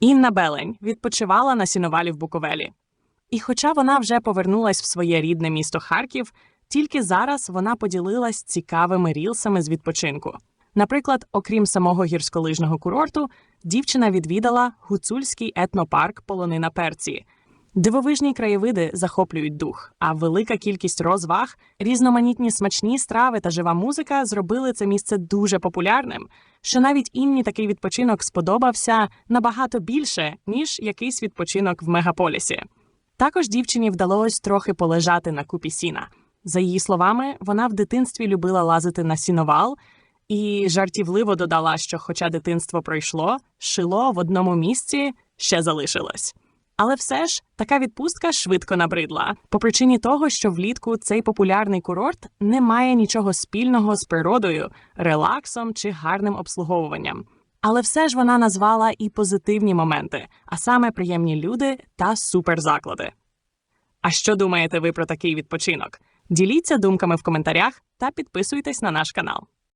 Інна Белень відпочивала на сіновалі в Буковелі. І хоча вона вже повернулась в своє рідне місто Харків, тільки зараз вона поділилась цікавими рілсами з відпочинку. Наприклад, окрім самого гірськолижного курорту, дівчина відвідала гуцульський етнопарк Полонина Перці. Дивовижні краєвиди захоплюють дух, а велика кількість розваг, різноманітні смачні страви та жива музика зробили це місце дуже популярним, що навіть інні такий відпочинок сподобався набагато більше, ніж якийсь відпочинок в мегаполісі. Також дівчині вдалося трохи полежати на купі сіна. За її словами, вона в дитинстві любила лазити на сіновал і жартівливо додала, що, хоча дитинство пройшло, шило в одному місці ще залишилось. Але все ж така відпустка швидко набридла по причині того, що влітку цей популярний курорт не має нічого спільного з природою, релаксом чи гарним обслуговуванням. Але все ж вона назвала і позитивні моменти, а саме приємні люди та суперзаклади. А що думаєте ви про такий відпочинок? Діліться думками в коментарях та підписуйтесь на наш канал.